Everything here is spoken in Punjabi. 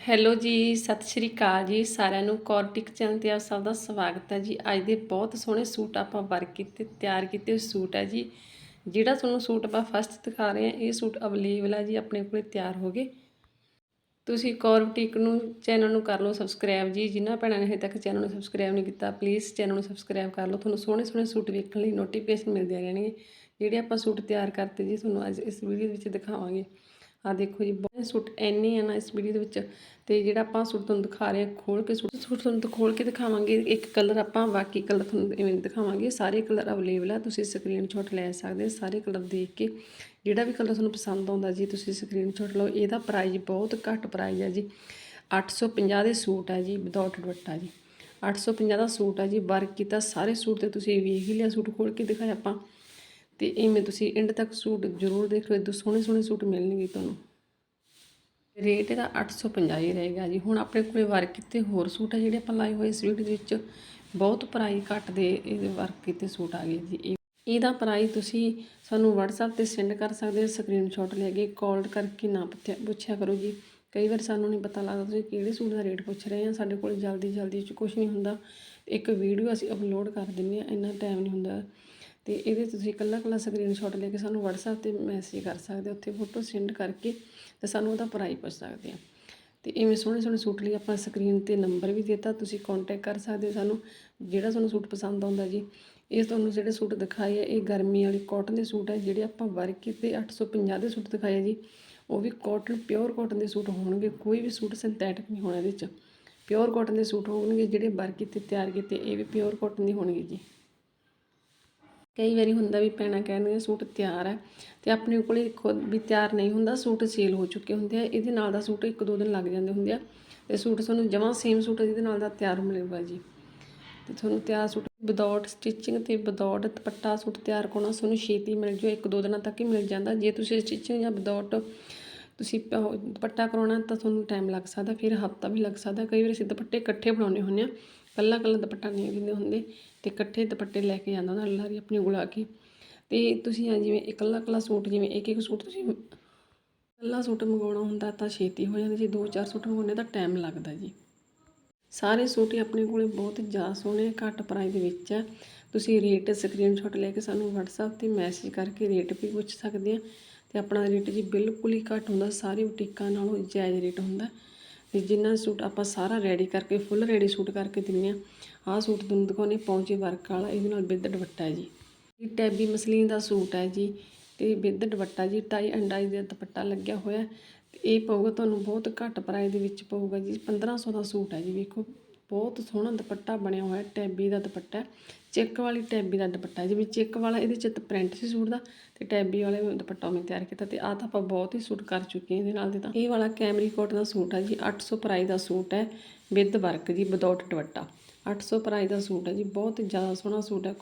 ਹੈਲੋ ਜੀ, ਸਤਿ ਸ਼੍ਰੀ ਅਕਾਲ ਜੀ ਸਾਰਿਆਂ ਨੂੰ। ਕੌਰਟਿਕ ਚੈਨਲ ਤੇ ਆਪ ਸਭ ਦਾ ਸਵਾਗਤ ਹੈ ਜੀ। ਅੱਜ ਦੇ ਬਹੁਤ ਸੋਹਣੇ ਸੂਟ ਆਪਾਂ ਵਰਕ ਕੀਤੇ, ਤਿਆਰ ਕੀਤੇ ਹੋਏ ਸੂਟ ਹੈ ਜੀ। ਜਿਹੜਾ ਤੁਹਾਨੂੰ ਸੂਟ ਆਪਾਂ ਫਸਟ ਦਿਖਾ ਰਹੇ ਹਾਂ, ਇਹ ਸੂਟ ਅਵੇਲੇਬਲ ਹੈ ਜੀ, ਆਪਣੇ ਕੋਲੇ ਤਿਆਰ ਹੋ ਗਏ। ਤੁਸੀਂ ਕੌਰਟਿਕ ਨੂੰ, ਚੈਨਲ ਨੂੰ ਕਰ ਲਓ ਸਬਸਕ੍ਰਾਈਬ ਜੀ। ਜਿਨ੍ਹਾਂ ਭੈਣਾਂ ਨੇ ਹਜੇ ਤੱਕ ਚੈਨਲ ਨੂੰ ਸਬਸਕ੍ਰਾਈਬ ਨਹੀਂ ਕੀਤਾ ਪਲੀਜ਼ ਚੈਨਲ ਨੂੰ ਸਬਸਕ੍ਰਾਈਬ ਕਰ ਲਓ। ਤੁਹਾਨੂੰ ਸੋਹਣੇ ਸੋਹਣੇ ਸੂਟ ਵੇਖਣ ਲਈ ਨੋਟੀਫਿਕੇਸ਼ਨ ਮਿਲਦੀਆਂ ਰਹਿਣਗੇ। ਜਿਹੜੇ ਆਪਾਂ ਸੂਟ ਤਿਆਰ ਕਰਤੇ ਜੀ, ਤੁਹਾਨੂੰ ਅੱਜ ਇਸ ਵੀਡੀਓ ਵਿੱਚ ਦਿਖਾਵਾਂਗੇ। ਆ ਦੇਖੋ ਜੀ, ਬਹੁਤ ਸੂਟ ਐਨੇ ਆ ਨਾ ਇਸ ਵੀਡੀਓ ਦੇ ਵਿੱਚ। ਤੇ ਜਿਹੜਾ ਆਪਾਂ ਸੂਟ ਤੁਹਾਨੂੰ ਦਿਖਾ ਰਹੇ ਹਾਂ, ਖੋਲ ਕੇ ਸੂਟ ਸੂਟ ਤੁਹਾਨੂੰ ਤਾਂ ਖੋਲ ਕੇ ਦਿਖਾਵਾਂਗੇ। ਇੱਕ ਕਲਰ ਆਪਾਂ, ਬਾਕੀ ਕਲਰ ਤੁਹਾਨੂੰ ਇਵੇਂ ਦਿਖਾਵਾਂਗੇ। ਸਾਰੇ ਕਲਰ ਅਵੇਲੇਬਲ ਆ, ਤੁਸੀਂ ਸਕਰੀਨਸ਼ਾਟ ਲੈ ਸਕਦੇ ਸਾਰੇ ਕਲਰ ਦੇਖ ਕੇ। ਜਿਹੜਾ ਵੀ ਕਲਰ ਤੁਹਾਨੂੰ ਪਸੰਦ ਆਉਂਦਾ ਜੀ, ਤੁਸੀਂ ਸਕਰੀਨਸ਼ਾਟ ਲਓ। ਇਹਦਾ ਪ੍ਰਾਈਸ ਬਹੁਤ ਘੱਟ ਪ੍ਰਾਈਸ ਆ ਜੀ। 850 ਦੇ ਸੂਟ ਆ ਜੀ ਵਿਦਆਊਟ ਦੁਪੱਟਾ ਜੀ। 850 ਦਾ ਸੂਟ ਆ ਜੀ ਵਰਕ ਕੀਤਾ। ਸਾਰੇ ਸੂਟ ਤੇ ਤੁਸੀਂ ਵੇਖ ਹੀ ਲਿਆ, ਸੂਟ ਖੋਲ ਕੇ ਦਿਖਾਇਆ ਆਪਾਂ। ਤੇ ਇਵੇਂ ਤੁਸੀਂ ਐਂਡ ਤੱਕ ਸੂਟ ਜ਼ਰੂਰ ਦੇਖ ਲਓ ਇਦੋਂ ਸੋਹਣੇ ਸੋਹਣੇ ਸੂਟ ਮਿਲਣਗੇ ਤੁਹਾਨੂੰ। ਰੇਟ ਇਹਦਾ 850 ਹੀ ਰਹੇਗਾ ਜੀ। ਹੁਣ ਆਪਣੇ ਕੋਲੇ ਵਰਕ ਕੀਤੇ ਹੋਰ ਸੂਟ ਆ ਜਿਹੜੇ ਆਪਾਂ ਲਾਏ ਹੋਏ ਇਸ ਵੀਡੀਓ ਦੇ ਵਿੱਚ। ਬਹੁਤ ਪ੍ਰਾਈਸ ਘੱਟ ਦੇ ਇਹਦੇ ਵਰਕ ਕੀਤੇ ਸੂਟ ਆ ਗਏ ਜੀ। ਇਹਦਾ ਪ੍ਰਾਈਸ ਤੁਸੀਂ ਸਾਨੂੰ WhatsApp ਤੇ ਸੈਂਡ ਕਰ ਸਕਦੇ ਹੋ ਸਕਰੀਨਸ਼ਾਟ ਲੈ ਕੇ ਕਾਲ ਕਰਕੇ ਨਾ ਪੁੱਛਿਆ ਪੁੱਛਿਆ ਕਰੋ ਜੀ। ਕਈ ਵਾਰ ਸਾਨੂੰ ਨਹੀਂ ਪਤਾ ਲੱਗਦਾ ਤੁਸੀਂ ਕਿਹੜੇ ਸੂਟ ਦਾ ਰੇਟ ਪੁੱਛ ਰਹੇ ਆ। ਸਾਡੇ ਕੋਲ ਜਲਦੀ ਜਲਦੀ ਚ ਕੁਝ ਨਹੀਂ ਹੁੰਦਾ। ਇੱਕ ਵੀਡੀਓ ਅਸੀਂ ਅਪਲੋਡ ਕਰ ਦਿੰਦੇ ਆ, ਇੰਨਾ ਟਾਈਮ ਨਹੀਂ ਹੁੰਦਾ। ਤੇ ਇਹਦੇ ਤੁਸੀਂ ਇਕੱਲਾ ਇਕੱਲਾ ਸਕਰੀਨਸ਼ਾਟ ਲੈ ਕੇ ਸਾਨੂੰ WhatsApp ਤੇ ਮੈਸੇਜ ਕਰ ਸਕਦੇ ਹੋ, ਉੱਥੇ ਫੋਟੋ ਸੈਂਡ ਕਰਕੇ ਤੇ ਸਾਨੂੰ ਉਹਦਾ ਪ੍ਰਾਈਸ ਪੁੱਛ ਸਕਦੇ ਆ। ਤੇ ਇਵੇਂ ਸੋਹਣੇ ਸੋਹਣੇ ਸੂਟ ਲਈ ਆਪਾਂ ਸਕਰੀਨ ਤੇ ਨੰਬਰ ਵੀ ਦਿੱਤਾ, ਤੁਸੀਂ ਕੰਟੈਕਟ ਕਰ ਸਕਦੇ ਹੋ ਸਾਨੂੰ, ਜਿਹੜਾ ਤੁਹਾਨੂੰ ਸੂਟ ਪਸੰਦ ਆਉਂਦਾ ਜੀ। ਇਹ ਤੁਹਾਨੂੰ ਜਿਹੜੇ ਸੂਟ ਦਿਖਾਏ ਆ, ਇਹ ਗਰਮੀ ਵਾਲੇ ਕਾਟਨ ਦੇ ਸੂਟ ਹੈ ਜਿਹੜੇ ਆਪਾਂ ਵਰਕ ਕੀਤੇ 850 ਦੇ ਸੂਟ ਦਿਖਾਏ ਜੀ, ਉਹ ਵੀ ਕਾਟਨ ਪਿਓਰ ਕਾਟਨ ਦੇ ਸੂਟ ਹੋਣਗੇ, ਕੋਈ ਵੀ ਸੂਟ ਸਿੰਥੈਟਿਕ ਨਹੀਂ ਹੋਣਾ ਇਹਦੇ ਵਿੱਚ ਪਿਓਰ ਕਾਟਨ ਦੇ ਸੂਟ ਹੋਣਗੇ, ਜਿਹੜੇ ਵਰਕ ਕੀਤੇ ਤਿਆਰ ਕੀਤੇ, ਇਹ ਵੀ ਪਿਓਰ ਕਾਟਨ ਦੇ ਹੋਣਗੇ ਜੀ। ਕਈ ਵਾਰੀ ਹੁੰਦਾ ਵੀ ਪੈਣਾ ਕਹਿੰਦੇ ਸੂਟ ਤਿਆਰ ਹੈ ਤੇ ਆਪਣੇ ਕੋਲੇ ਖੁਦ ਵੀ ਤਿਆਰ ਨਹੀਂ ਹੁੰਦਾ, ਸੂਟ ਸੇਲ ਹੋ ਚੁੱਕੇ ਹੁੰਦੇ ਆ, ਇਹਦੇ ਨਾਲ ਦਾ ਸੂਟ ਇੱਕ ਦੋ ਦਿਨ ਲੱਗ ਜਾਂਦੇ ਹੁੰਦੇ ਆ ਤੇ ਸੂਟ ਤੁਹਾਨੂੰ ਜਮਾਂ ਸੇਮ ਸੂਟ ਜਿਹਦੇ ਨਾਲ ਦਾ ਤਿਆਰ ਮਿਲੇਗਾ ਜੀ। ਤੇ ਤੁਹਾਨੂੰ ਤਿਆਰ ਸੂਟ ਵਿਦਆਊਟ ਸਟਿਚਿੰਗ ਤੇ ਵਿਦਆਊਟ ਦੁਪੱਟਾ ਸੂਟ ਤਿਆਰ ਕਰਨਾ ਤੁਹਾਨੂੰ ਛੇਤੀ ਮਿਲ ਜਾਓ, ਇੱਕ ਦੋ ਦਿਨਾਂ ਤੱਕ ਹੀ ਮਿਲ ਜਾਂਦਾ। ਜੇ ਤੁਸੀਂ ਸਟਿਚਿੰਗ ਜਾਂ ਵਿਦਆਊਟ ਤੁਸੀਂ ਦੁਪੱਟਾ ਕਰਾਉਣਾ ਤਾਂ ਤੁਹਾਨੂੰ ਟਾਈਮ ਲੱਗ ਸਕਦਾ, ਫਿਰ ਹਫਤਾ ਵੀ ਲੱਗ ਸਕਦਾ। ਕਈ ਵਾਰ ਅਸੀਂ ਦੁਪੱਟੇ ਇਕੱਠੇ ਬਣਾਉਣੇ ਹੁੰਦੇ ਆ ਕੱਲਾ ਕੱਲਾ ਦੁਪੱਟਾ ਨਹੀਂ ਦਿੰਦੇ ਹੁੰਦੇ ਤੇ ਇਕੱਠੇ ਦੁਪੱਟੇ ਲੈ ਕੇ ਜਾਂਦਾ ਉਹਨਾਂ ਲਾਰੀ ਆਪਣੀ ਗੁਲਾ ਕੇ। ਤੇ ਤੁਸੀਂ ਆ ਜਿਵੇਂ ਇਕੱਲਾ ਇਕੱਲਾ ਸੂਟ ਜਿਵੇਂ ਇੱਕ ਇੱਕ ਸੂਟ ਤੁਸੀਂ ਇਕੱਲਾ ਸੂਟ ਮੰਗਵਾਉਣਾ ਹੁੰਦਾ ਤਾਂ ਛੇਤੀ ਹੋ ਜਾਂਦਾ ਜੀ ਦੋ ਚਾਰ ਸੂਟ ਮੰਗਵਾਉਣੇ ਤਾਂ ਟਾਈਮ ਲੱਗਦਾ ਜੀ। ਸਾਰੇ ਸੂਟ ਆਪਣੇ ਕੋਲੇ ਬਹੁਤ ਜ਼ਿਆਦਾ ਸੋਹਣੇ, ਘੱਟ ਪ੍ਰਾਈਸ ਦੇ ਵਿੱਚ ਹੈ ਤੁਸੀਂ ਰੇਟ ਸਕਰੀਨਸ਼ਾਟ ਲੈ ਕੇ ਸਾਨੂੰ WhatsApp ਤੇ ਮੈਸੇਜ ਕਰਕੇ ਰੇਟ ਵੀ ਪੁੱਛ ਸਕਦੇ ਆ। ਤੇ ਆਪਣਾ ਰੇਟ ਜੀ ਬਿਲਕੁਲ ਹੀ ਘੱਟ ਹੁੰਦਾ, ਸਾਰੇ ਬੁਟੀਕਾਂ ਨਾਲੋਂ ਜਾਇਜ਼ ਰੇਟ ਹੁੰਦਾ। ਤੇ ਜਿੰਨਾ ਸੂਟ ਆਪਾਂ ਸਾਰਾ ਰੈਡੀ ਕਰਕੇ ਫੁੱਲ ਰੈਡੀ ਸੂਟ ਕਰਕੇ ਦਿੰਨੇ ਆ। ਆਹ ਸੂਟ ਤੁਹਾਨੂੰ ਦਿਖਾਉਣੇ ਪਹੁੰਚੇ ਵਰਕ ਵਾਲਾ, ਇਹਦੇ ਨਾਲ ਵਿਦ ਦੁਪੱਟਾ ਹੈ ਜੀ। ਇਹ ਟੈਬੀ ਮਸਲੀਨ ਦਾ ਸੂਟ ਹੈ ਜੀ, ਤੇ ਵਿਦ ਦੁਪੱਟਾ ਜੀ, ਟਾਈ ਅੰਡਾਈ ਦਾ ਦੁਪੱਟਾ ਲੱਗਿਆ ਹੋਇਆ। ਇਹ ਪਊਗਾ, ਤੁਹਾਨੂੰ ਬਹੁਤ ਘੱਟ ਪ੍ਰਾਈਸ ਦੇ ਵਿੱਚ ਪਊਗਾ ਜੀ 1500 ਦਾ ਸੂਟ ਹੈ ਜੀ, ਵੇਖੋ। ਬਹੁਤ ਸੋਹਣਾ ਦੁਪੱਟਾ ਬਣਿਆ ਹੋਇਆ, ਟੈਬੀ ਦਾ ਦੁਪੱਟਾ ਹੈ। ਚੈੱਕ ਵਾਲੀ ਟੈਬੀ ਦਾ ਦੁਪੱਟਾ ਜਿਵੇਂ ਚੈੱਕ ਵਾਲਾ, ਇਹਦੇ ਚ ਤਾਂ ਪ੍ਰਿੰਟ ਸੀ ਸੂਟ ਦਾ ਤੇ ਟੈਬੀ ਵਾਲੇ ਦੁਪੱਟਾ ਮੈਂ ਤਿਆਰ ਕੀਤਾ ਤੇ ਆਹ ਤਾਂ ਆਪਾਂ ਬਹੁਤ ਹੀ ਸੂਟ ਕਰ ਚੁੱਕੇ ਹਾਂ ਇਹਦੇ ਨਾਲ ਦੇ ਤਾਂ। ਇਹ ਵਾਲਾ ਕੈਮਰੀ ਕੋਟ ਦਾ ਸੂਟ ਹੈ ਜੀ 800 ਪ੍ਰਾਈਸ ਦਾ ਸੂਟ ਹੈ, ਵਿਦ ਵਰਕ ਜੀ, ਵਿਦਆਊਟ ਦੁਪੱਟਾ। 800 ਪ੍ਰਾਈਸ ਦਾ ਸੂਟ ਹੈ ਜੀ, ਬਹੁਤ ਜ਼ਿਆਦਾ ਸੋਹਣਾ ਸੂਟ ਹੈ।